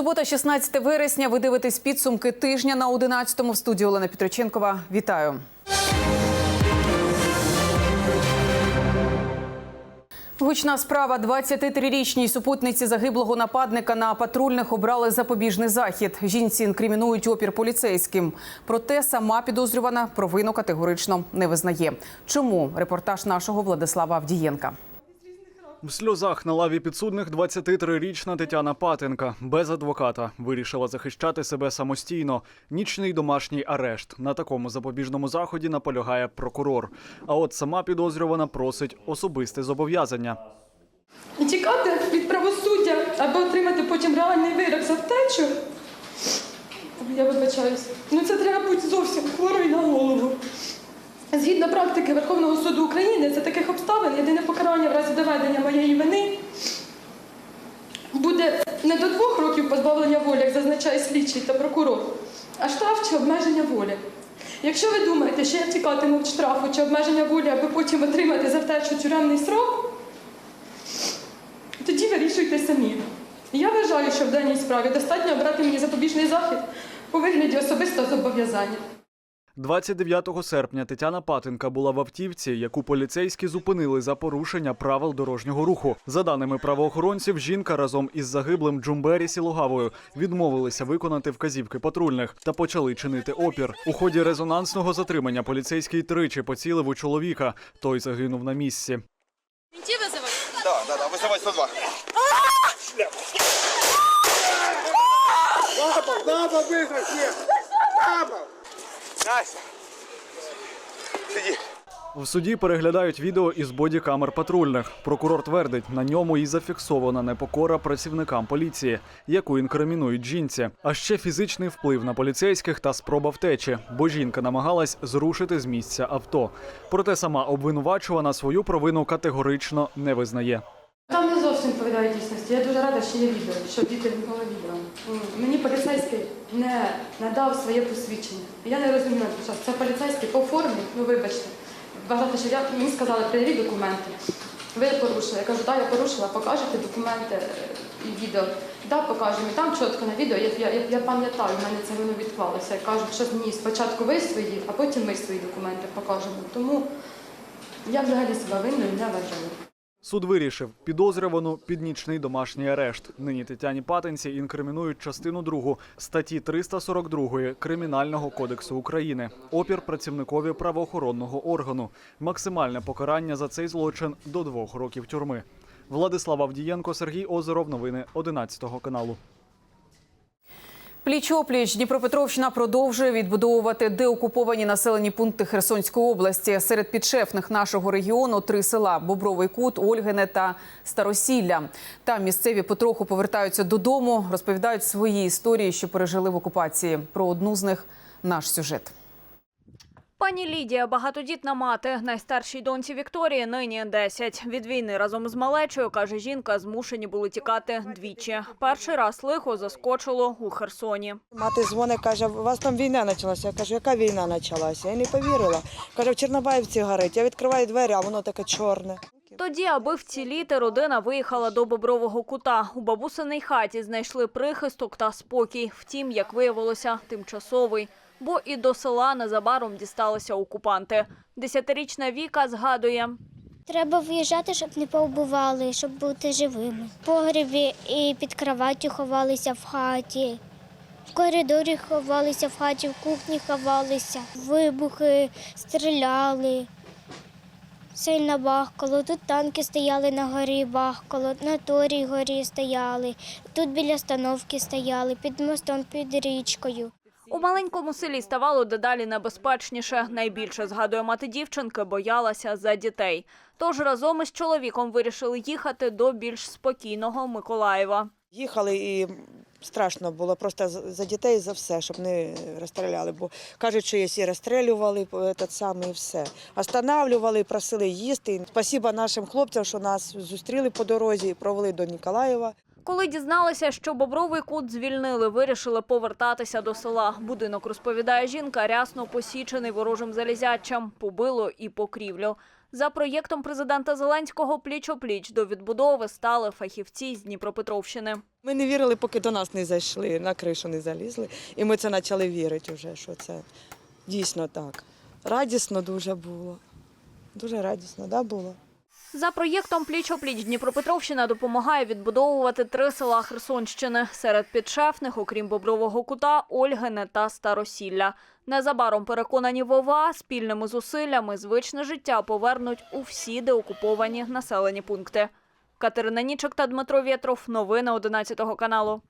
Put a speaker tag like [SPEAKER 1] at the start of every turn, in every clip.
[SPEAKER 1] Субота, 16 вересня. Ви дивитесь підсумки тижня на 11-му в студії Олена Петроченкова. Вітаю. Гучна справа 23-річній супутниці загиблого нападника на патрульних обрали запобіжний захід. Жінці інкримінують опір поліцейським. Проте сама підозрювана провину категорично не визнає. Чому репортаж нашого Владислава Авдієнка?
[SPEAKER 2] В сльозах на лаві підсудних 23-річна Тетяна Патенка без адвоката вирішила захищати себе самостійно. Нічний домашній арешт на такому запобіжному заході наполягає прокурор. А от сама підозрювана просить особисте зобов'язання.
[SPEAKER 3] Тікати від правосуддя або отримати потім реальний вирок за втечу. Я вибачаюсь. Ну це треба бути зовсім хворий на голову. Згідно практики Верховного суду України, за таких обставин єдине покарання в разі доведення моєї вини буде не до двох років позбавлення волі, як зазначає слідчий та прокурор, а штраф чи обмеження волі. Якщо ви думаєте, що я втікатиму від штрафу чи обмеження волі, аби потім отримати за втечу тюремний срок, тоді вирішуйте самі. Я вважаю, що в даній справі достатньо обрати мені запобіжний захід у вигляді особистого зобов'язання.
[SPEAKER 2] 29 серпня Тетяна Патенка була в автівці, яку поліцейські зупинили за порушення правил дорожнього руху. За даними правоохоронців, жінка разом із загиблим Джумбері Сілогавою відмовилися виконати вказівки патрульних та почали чинити опір. У ході резонансного затримання поліцейський тричі поцілив у чоловіка. Той загинув на місці.
[SPEAKER 4] Менти вызывать?
[SPEAKER 5] Да, да, да, вызывай 102.
[SPEAKER 6] На пол, на пол,
[SPEAKER 5] Настя. Сиди.
[SPEAKER 2] В суді переглядають відео із бодікамер патрульних. Прокурор твердить, на ньому і зафіксована непокора працівникам поліції, яку інкримінують жінці. А ще фізичний вплив на поліцейських та спроба втечі, бо жінка намагалась зрушити з місця авто. Проте сама обвинувачувана свою провину категорично не визнає.
[SPEAKER 3] Там не зовсім відповідає дійсності. Я дуже рада, що є відео, що діти було відео. Мені поліцейський не надав своє посвідчення. Я не розуміла, що це поліцейський по формі, ну вибачте. Вважати, що я мені сказали, приведіть документи. Ви порушили. Я кажу, так, я порушила, покажете документи е, і відео. Да, покажемо. І там чітко на відео, я, я, я пам'ятаю, в мене це воно відклалося. Я кажу, що ні, спочатку ви свої, а потім ми свої документи покажемо. Тому я взагалі себе винною не вважаю.
[SPEAKER 2] Суд вирішив підозрювану під нічний домашній арешт. Нині Тетяні Патенці інкримінують частину 2 статті 342 Кримінального кодексу України. Опір працівникові правоохоронного органу. Максимальне покарання за цей злочин до двох років тюрми. Владислав Авдієнко, Сергій Озеров. Новини 11 каналу.
[SPEAKER 1] Пліч-опліч Дніпропетровщина продовжує відбудовувати деокуповані населені пункти Херсонської області. Серед підшефних нашого регіону три села: Бобровий Кут, Ольгине та Старосілля. Там місцеві потроху повертаються додому, розповідають свої історії, що пережили в окупації. Про одну з них наш сюжет.
[SPEAKER 4] Пані Лідія, багатодітна мати, найстаршій доньці Вікторії нині 10. Від війни разом з малечою, каже жінка, змушені були тікати двічі. Перший раз лихо заскочило у Херсоні.
[SPEAKER 7] Мати дзвонить, каже, у вас там війна почалася. Я кажу, яка війна почалася? Я не повірила. Каже, в Чорнобаївці горить. Я відкриваю двері, а воно таке чорне.
[SPEAKER 4] Тоді, аби вціліти, родина виїхала до Бобрового кута. У бабусиній хаті знайшли прихисток та спокій. Втім, як виявилося, тимчасовий. Бо і до села незабаром дісталися окупанти. Десятирічна Віка згадує,
[SPEAKER 8] Треба виїжджати, щоб не повбивали, щоб бути живими. В погребі і під кроваттю ховалися в хаті, в коридорі ховалися в хаті, в кухні ховалися, вибухи, стріляли. Сильно бахкало, тут танки стояли на горі, бахкало, на торій горі стояли, тут біля становки стояли, під мостом, під річкою.
[SPEAKER 4] Маленькому селі ставало дедалі небезпечніше. Найбільше, згадує мати дівчинки, боялася за дітей. Тож разом із чоловіком вирішили їхати до більш спокійного Миколаєва.
[SPEAKER 7] Їхали і страшно було просто за дітей, за все, щоб не розстріляли. Бо кажуть, що якщо розстрілювали, этот самий, і все. Останавлювали, просили їсти. Спасіба нашим хлопцям, що нас зустріли по дорозі провели до Ніколаєва.
[SPEAKER 4] Коли дізналися, що Бобровий кут звільнили, вирішили повертатися до села. Будинок, розповідає жінка, рясно посічений ворожим залізячам, побило і покрівлю. За проєктом президента Зеленського пліч-опліч до відбудови стали фахівці з Дніпропетровщини.
[SPEAKER 7] Ми не вірили, поки до нас не зайшли, на кришу не залізли. І ми це почали вірити вже, що це дійсно так. Радісно дуже було. Дуже радісно, да, було?
[SPEAKER 4] За проєктом пліч-опліч Дніпропетровщина допомагає відбудовувати три села Херсонщини. Серед підшефних, окрім Бобрового кута, Ольгине та Старосілля. Незабаром переконані Вова спільними зусиллями звичне життя повернуть у всі деокуповані населені пункти. Катерина Нічик та Дмитро Вєтров. Новини 11 каналу.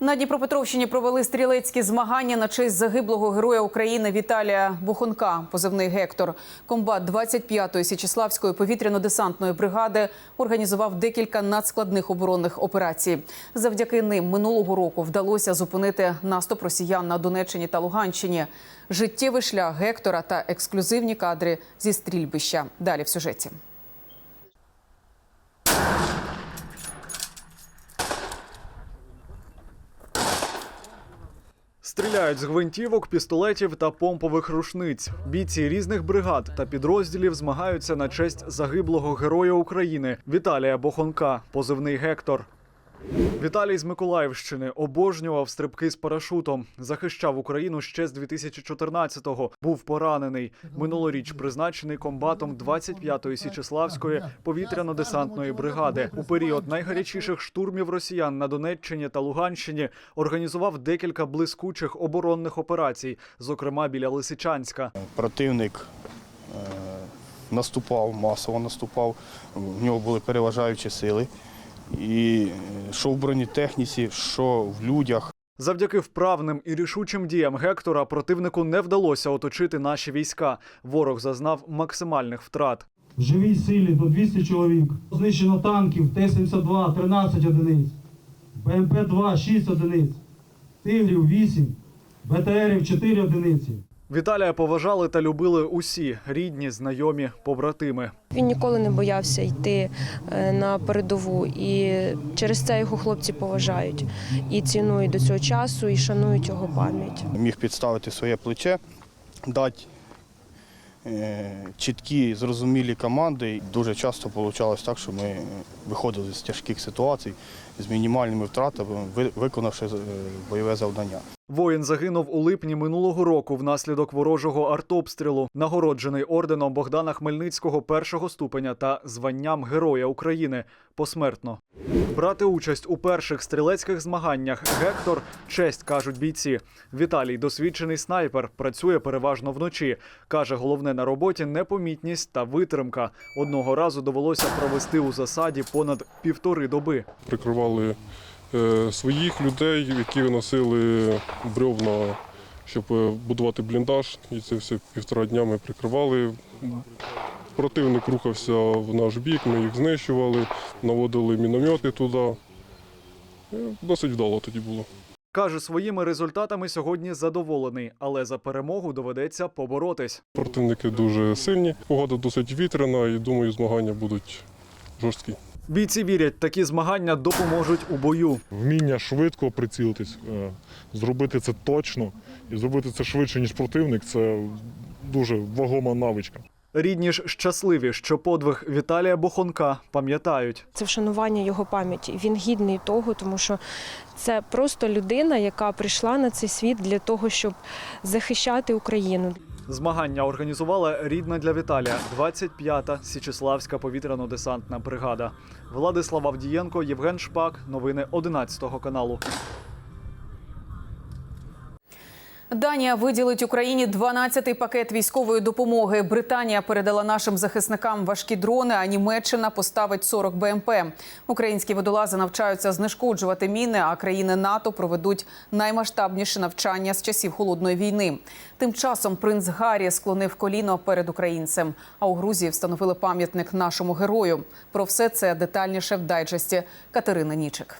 [SPEAKER 1] На Дніпропетровщині провели стрілецькі змагання на честь загиблого героя України Віталія Бухонка, позивний Гектор. Комбат 25-ї Січеславської повітряно-десантної бригади організував декілька надскладних оборонних операцій. Завдяки ним минулого року вдалося зупинити наступ росіян на Донеччині та Луганщині. Життєвий шлях Гектора та ексклюзивні кадри зі стрільбища. Далі в сюжеті.
[SPEAKER 2] Стріляють з гвинтівок, пістолетів та помпових рушниць. Бійці різних бригад та підрозділів змагаються на честь загиблого героя України Віталія Бохонка, позивний Гектор. Віталій з Миколаївщини обожнював стрибки з парашутом. Захищав Україну ще з 2014-го. Був поранений. Минулоріч призначений комбатом 25-ї Січеславської повітряно-десантної бригади. У період найгарячіших штурмів росіян на Донеччині та Луганщині організував декілька блискучих оборонних операцій, зокрема біля Лисичанська.
[SPEAKER 9] Противник е, наступав, масово наступав, в нього були переважаючі сили. І е, що в бронетехніці, що в людях.
[SPEAKER 2] Завдяки вправним і рішучим діям Гектора противнику не вдалося оточити наші війська. Ворог зазнав максимальних втрат.
[SPEAKER 10] В живій силі до 200 чоловік. Знищено танків Т-72 13 одиниць, БМП-2 6 одиниць, Тигрів 8, БТРів 4 одиниці.
[SPEAKER 2] Віталія поважали та любили усі рідні, знайомі, побратими.
[SPEAKER 11] Він ніколи не боявся йти е, на передову, і через це його хлопці поважають і цінують до цього часу, і шанують його пам'ять.
[SPEAKER 9] Міг підставити своє плече, дати е, чіткі, зрозумілі команди. Дуже часто вийшло так, що ми виходили з тяжких ситуацій з мінімальними втратами, виконавши е, бойове завдання.
[SPEAKER 2] Воїн загинув у липні минулого року внаслідок ворожого артобстрілу, нагороджений орденом Богдана Хмельницького першого ступеня та званням Героя України посмертно. Брати участь у перших стрілецьких змаганнях Гектор честь кажуть бійці. Віталій досвідчений снайпер, працює переважно вночі. каже, головне на роботі непомітність та витримка. Одного разу довелося провести у засаді понад півтори доби.
[SPEAKER 12] прикривали своїх людей, які виносили бревна, щоб е, будувати бліндаж. І це все півтора дня ми прикривали. Противник рухався в наш бік, ми їх знищували, наводили міномети туди. Е, Досить вдало тоді було.
[SPEAKER 2] Каже, своїми результатами сьогодні задоволений, але за перемогу доведеться поборотись.
[SPEAKER 12] Противники дуже сильні, погода досить вітряна і думаю, змагання будуть жорсткі.
[SPEAKER 2] Бійці вірять, такі змагання допоможуть у бою.
[SPEAKER 13] Вміння швидко прицілитись, е, зробити це точно і зробити це швидше, ніж противник це дуже вагома навичка.
[SPEAKER 2] Рідні ж щасливі, що подвиг Віталія Бохонка пам'ятають.
[SPEAKER 11] Це вшанування його пам'яті. Він гідний того, тому що це просто людина, яка прийшла на цей світ для того, щоб захищати Україну.
[SPEAKER 2] Змагання організувала рідна для Віталія 25-та Січеславська повітряно-десантна бригада. Владислав Авдієнко, Євген Шпак. Новини 11 каналу.
[SPEAKER 1] Данія виділить Україні 12-й пакет військової допомоги. Британія передала нашим захисникам важкі дрони, а Німеччина поставить 40 БМП. Українські водолази навчаються знешкоджувати міни, а країни НАТО проведуть наймасштабніше навчання з часів холодної війни. Тим часом принц Гаррі склонив коліно перед українцем. А у Грузії встановили пам'ятник нашому герою. Про все це детальніше в дайджесті Катерини Нічик.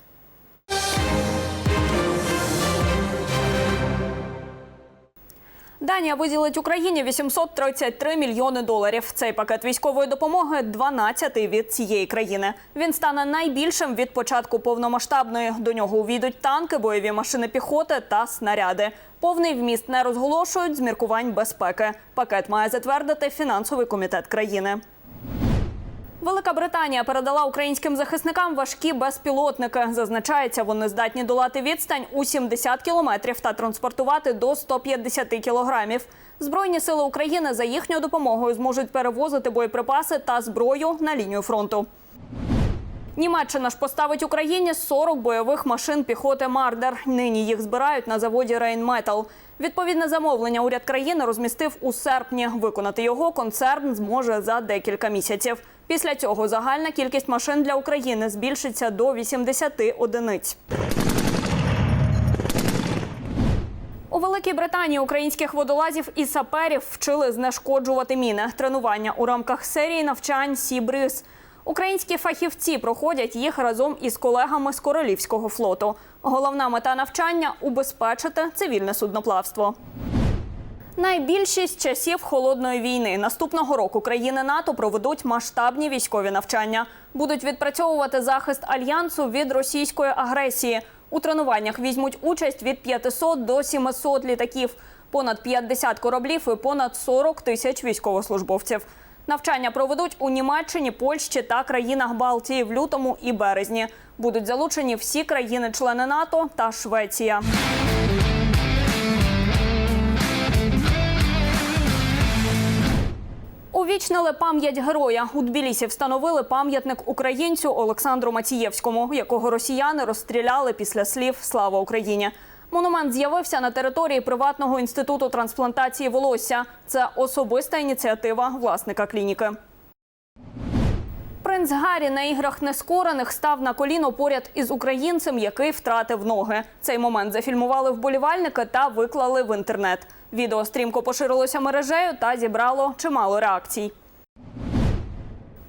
[SPEAKER 4] Данія виділить Україні 833 мільйони доларів. Цей пакет військової допомоги 12-й від цієї країни. Він стане найбільшим від початку повномасштабної. До нього увійдуть танки, бойові машини піхоти та снаряди. Повний вміст не розголошують з міркувань безпеки. Пакет має затвердити фінансовий комітет країни. Велика Британія передала українським захисникам важкі безпілотники. Зазначається, вони здатні долати відстань у 70 кілометрів та транспортувати до 150 кілограмів. Збройні сили України за їхньою допомогою зможуть перевозити боєприпаси та зброю на лінію фронту. Німеччина ж поставить Україні 40 бойових машин піхоти Мардер. Нині їх збирають на заводі Рейнметал. Відповідне замовлення уряд країни розмістив у серпні. Виконати його концерн зможе за декілька місяців. Після цього загальна кількість машин для України збільшиться до 80 одиниць. У Великій Британії українських водолазів і саперів вчили знешкоджувати міни. Тренування у рамках серії навчань Сібриз. Українські фахівці проходять їх разом із колегами з королівського флоту. Головна мета навчання убезпечити цивільне судноплавство. Найбільшість часів холодної війни наступного року країни НАТО проведуть масштабні військові навчання. Будуть відпрацьовувати захист альянсу від російської агресії. У тренуваннях візьмуть участь від 500 до 700 літаків, понад 50 кораблів і понад 40 тисяч військовослужбовців. Навчання проведуть у Німеччині, Польщі та країнах Балтії в лютому і березні. Будуть залучені всі країни-члени НАТО та Швеція. Увічнили пам'ять героя. У Тбілісі встановили пам'ятник українцю Олександру Мацієвському, якого росіяни розстріляли після слів Слава Україні. Монумент з'явився на території приватного інституту трансплантації волосся. Це особиста ініціатива власника клініки. Принц Гаррі на іграх нескорених став на коліно поряд із українцем, який втратив ноги. Цей момент зафільмували вболівальники та виклали в інтернет. Відео стрімко поширилося мережею та зібрало чимало реакцій.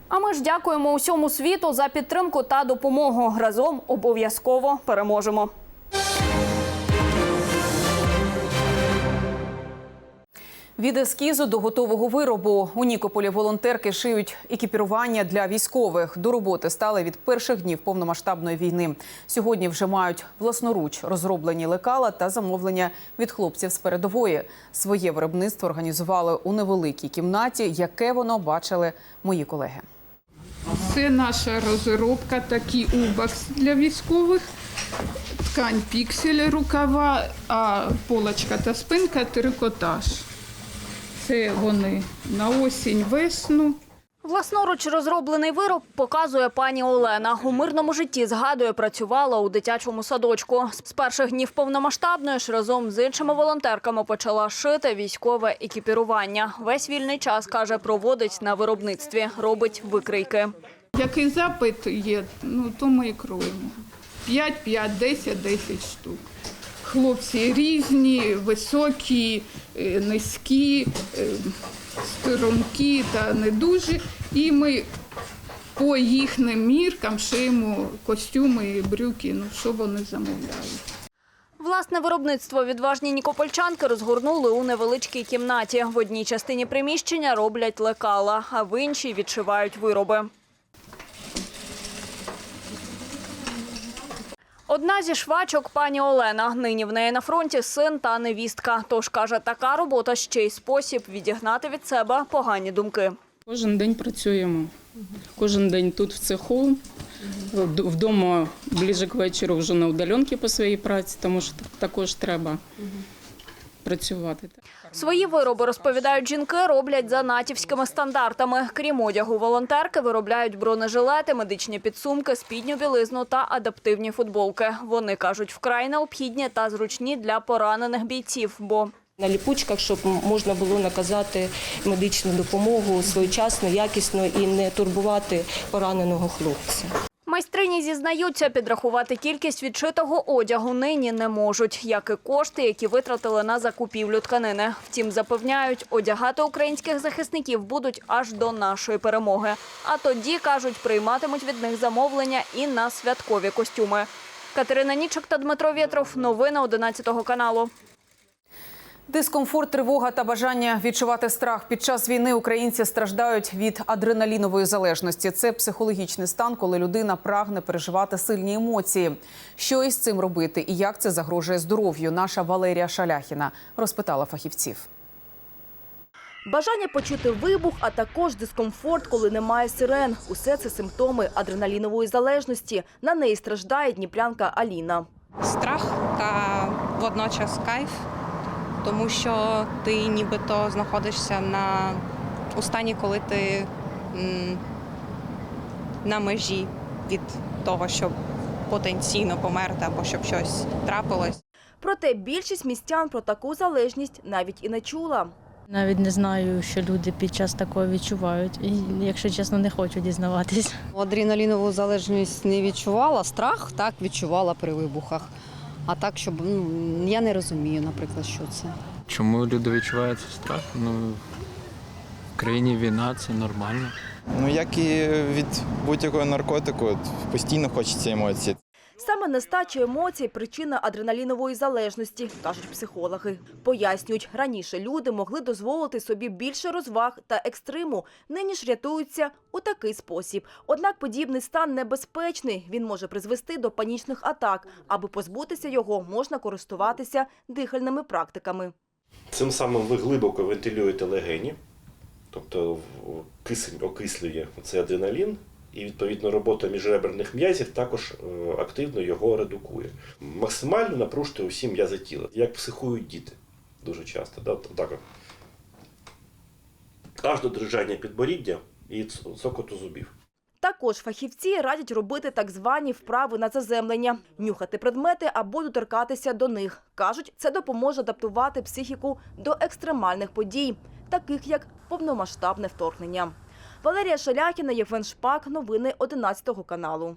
[SPEAKER 4] А ми ж дякуємо усьому світу за підтримку та допомогу. Разом обов'язково переможемо.
[SPEAKER 1] Від ескізу до готового виробу у Нікополі волонтерки шиють екіпірування для військових. До роботи стали від перших днів повномасштабної війни. Сьогодні вже мають власноруч розроблені лекала та замовлення від хлопців з передової. Своє виробництво організували у невеликій кімнаті, яке воно бачили мої колеги.
[SPEAKER 14] Це наша розробка, такий убакс для військових, ткань піксель рукава, а полочка та спинка трикотаж. Це вони на осінь, весну.
[SPEAKER 4] Власноруч розроблений вироб показує пані Олена. У мирному житті згадує, працювала у дитячому садочку. З перших днів повномасштабної ж разом з іншими волонтерками почала шити військове екіпірування. Весь вільний час каже, проводить на виробництві, робить викрийки.
[SPEAKER 14] Який запит є, ну то ми і кроємо. 5, 5, 10, 10 штук. Хлопці різні, високі, е, низькі, е, стрункі та не дуже. І ми по їхнім міркам шиємо костюми брюки, ну що вони замовляють.
[SPEAKER 4] Власне виробництво відважні нікопольчанки розгорнули у невеличкій кімнаті. В одній частині приміщення роблять лекала, а в іншій відшивають вироби. Одна зі швачок пані Олена. Нині в неї на фронті син та невістка. Тож каже, така робота ще й спосіб відігнати від себе погані думки.
[SPEAKER 15] Кожен день працюємо. Кожен день тут в цеху. Вдома ближе к вечору вже на удаленки по своїй праці, тому що також треба працювати.
[SPEAKER 4] Свої вироби, розповідають жінки, роблять за натівськими стандартами. Крім одягу, волонтерки виробляють бронежилети, медичні підсумки, спідню білизну та адаптивні футболки. Вони кажуть, вкрай необхідні та зручні для поранених бійців, бо
[SPEAKER 16] На ліпучках, щоб можна було наказати медичну допомогу своєчасно, якісно і не турбувати пораненого хлопця.
[SPEAKER 4] Майстрині зізнаються, підрахувати кількість відшитого одягу нині не можуть, як і кошти, які витратили на закупівлю тканини. Втім, запевняють, одягати українських захисників будуть аж до нашої перемоги. А тоді, кажуть, прийматимуть від них замовлення і на святкові костюми. Катерина Нічок та Дмитро Вєтров. Новини 11 каналу.
[SPEAKER 1] Дискомфорт, тривога та бажання відчувати страх під час війни українці страждають від адреналінової залежності. Це психологічний стан, коли людина прагне переживати сильні емоції. Що із цим робити і як це загрожує здоров'ю? Наша Валерія Шаляхіна розпитала фахівців.
[SPEAKER 17] Бажання почути вибух, а також дискомфорт, коли немає сирен. Усе це симптоми адреналінової залежності. На неї страждає дніпрянка Аліна.
[SPEAKER 18] страх та водночас кайф, тому що ти нібито знаходишся на у стані, коли ти м, на межі від того, щоб потенційно померти або щоб щось трапилось.
[SPEAKER 17] Проте більшість містян про таку залежність навіть і не чула.
[SPEAKER 19] Навіть не знаю, що люди під час такого відчувають. І, якщо чесно, не хочу дізнаватись.
[SPEAKER 20] Адреналінову залежність не відчувала, страх так відчувала при вибухах. А так, щоб ну, я не розумію, наприклад, що це.
[SPEAKER 21] Чому люди відчувають цей страх? Ну, в країні війна це нормально.
[SPEAKER 22] Ну, як і від будь-якого наркотику, постійно хочеться емоцій.
[SPEAKER 17] Саме нестача емоцій – причина адреналінової залежності, кажуть психологи. Пояснюють, раніше люди могли дозволити собі більше розваг та екстриму, нині ж рятуються у такий спосіб. Однак подібний стан небезпечний. Він може призвести до панічних атак. Аби позбутися його, можна користуватися дихальними практиками.
[SPEAKER 23] Цим самим ви глибоко вентилюєте легені, тобто кисень окислює цей адреналін, і відповідно робота міжреберних м'язів також е, активно його редукує. Максимально напружте усі м'язи тіла, як психують діти дуже часто. Да? Так. Аж до дрижання підборіддя і цокоту зубів.
[SPEAKER 17] Також фахівці радять робити так звані вправи на заземлення, нюхати предмети або доторкатися до них. Кажуть, це допоможе адаптувати психіку до екстремальних подій, таких як повномасштабне вторгнення. Валерія Шаляхіна, Євген Шпак. Новини 11 каналу.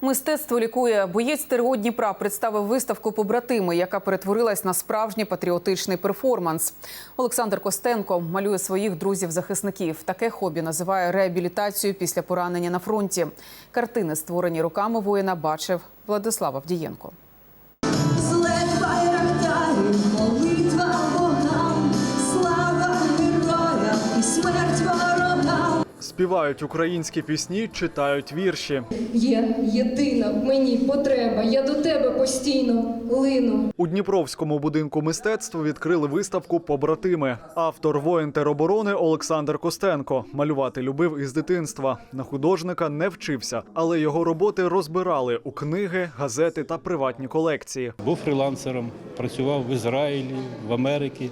[SPEAKER 1] Мистецтво лікує. Боєць ТРО Дніпра представив виставку побратими, яка перетворилась на справжній патріотичний перформанс. Олександр Костенко малює своїх друзів-захисників. Таке хобі називає реабілітацією після поранення на фронті. Картини, створені руками воїна, бачив Владислав Авдієнко.
[SPEAKER 2] Співають українські пісні, читають вірші.
[SPEAKER 24] Є єдина в мені потреба. Я до тебе постійно лину.
[SPEAKER 2] У Дніпровському будинку мистецтв відкрили виставку Побратими. Автор воїн тероборони Олександр Костенко малювати любив із дитинства. На художника не вчився, але його роботи розбирали у книги, газети та приватні колекції.
[SPEAKER 25] Був фрілансером, працював в Ізраїлі, в Америці,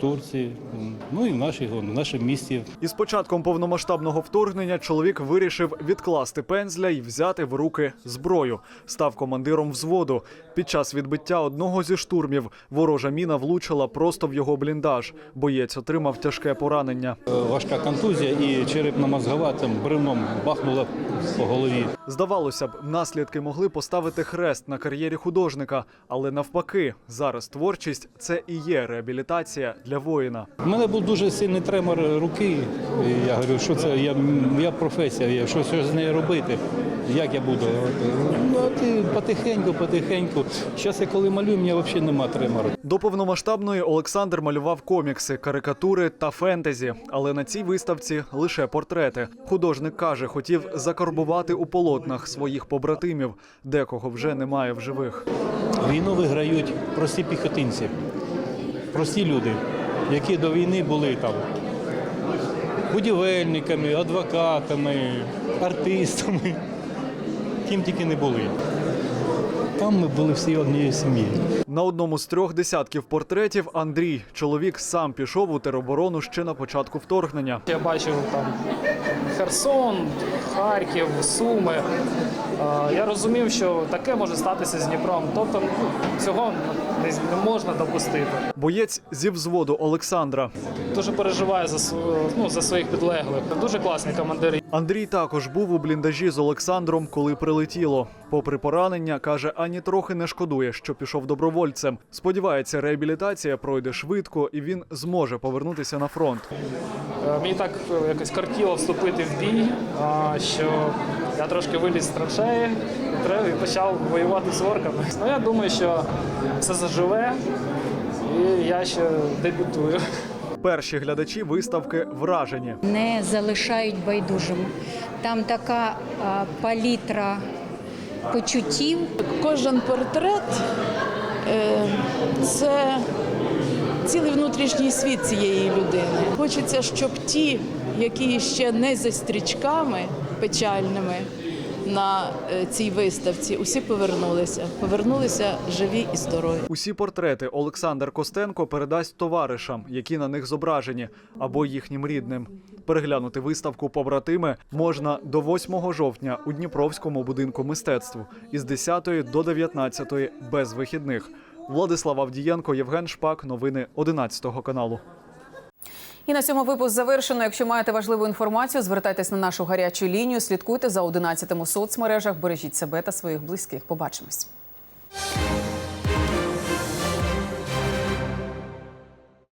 [SPEAKER 25] Турції, ну і в, нашій, в нашому місті.
[SPEAKER 2] Із початком повномасштабного вторгнення чоловік вирішив відкласти пензля і взяти в руки зброю. Став командиром взводу. Під час відбиття одного зі штурмів ворожа міна влучила просто в його бліндаж. Боєць отримав тяжке поранення.
[SPEAKER 25] Е, Важка контузія і черепно-мозгова там бревном бахнула по голові.
[SPEAKER 2] Здавалося б, наслідки могли поставити хрест на кар'єрі художника, але навпаки, зараз творчість це і є реабілітація для воїна.
[SPEAKER 25] У мене був дуже сильний тремор руки. І Я говорю, що це я, я професія, я що, що з нею робити? Як я буду? Ну, ти потихеньку, потихеньку. Зараз я коли малюю, мені взагалі нема тремору.
[SPEAKER 2] До повномасштабної Олександр малював комікси, карикатури та фентезі, але на цій виставці лише портрети. Художник каже, хотів закарбувати у полотнах своїх побратимів, декого вже немає в живих.
[SPEAKER 25] Війну виграють прості піхотинці, прості люди, які до війни були там будівельниками, адвокатами, артистами. Ким тільки не були. Там ми були всі однією сім'єю.
[SPEAKER 2] На одному з трьох десятків портретів Андрій, чоловік, сам пішов у тероборону ще на початку вторгнення.
[SPEAKER 26] Я бачив там Херсон, Харків, Суми. Я розумів, що таке може статися з Дніпром. Тобто цього не можна допустити.
[SPEAKER 2] Боєць зі взводу Олександра.
[SPEAKER 26] Дуже переживаю за ну, за своїх підлеглих. Дуже класні командири.
[SPEAKER 2] Андрій також був у бліндажі з Олександром, коли прилетіло. Попри поранення, каже, ані трохи не шкодує, що пішов добровольцем. Сподівається, реабілітація пройде швидко і він зможе повернутися на фронт.
[SPEAKER 26] Е, Мені так е, якось картіло вступити в бій, що я трошки виліз з траншеї, і почав воювати з орками. Ну я думаю, що все заживе, і я ще дебютую.
[SPEAKER 2] Перші глядачі виставки вражені.
[SPEAKER 27] не залишають байдужим. Там така а, палітра почуттів.
[SPEAKER 28] Кожен портрет е, це цілий внутрішній світ цієї людини. Хочеться, щоб ті, які ще не за стрічками печальними на е, цій виставці, усі повернулися. Повернулися живі і здорові.
[SPEAKER 2] Усі портрети Олександр Костенко передасть товаришам, які на них зображені, або їхнім рідним. Переглянути виставку побратими можна до 8 жовтня у Дніпровському будинку мистецтв із 10 до 19 без вихідних. Владислав Авдієнко, Євген Шпак. Новини 11 каналу.
[SPEAKER 1] І на цьому випуск завершено. Якщо маєте важливу інформацію, звертайтесь на нашу гарячу лінію. Слідкуйте за 11 у соцмережах. Бережіть себе та своїх близьких. Побачимось.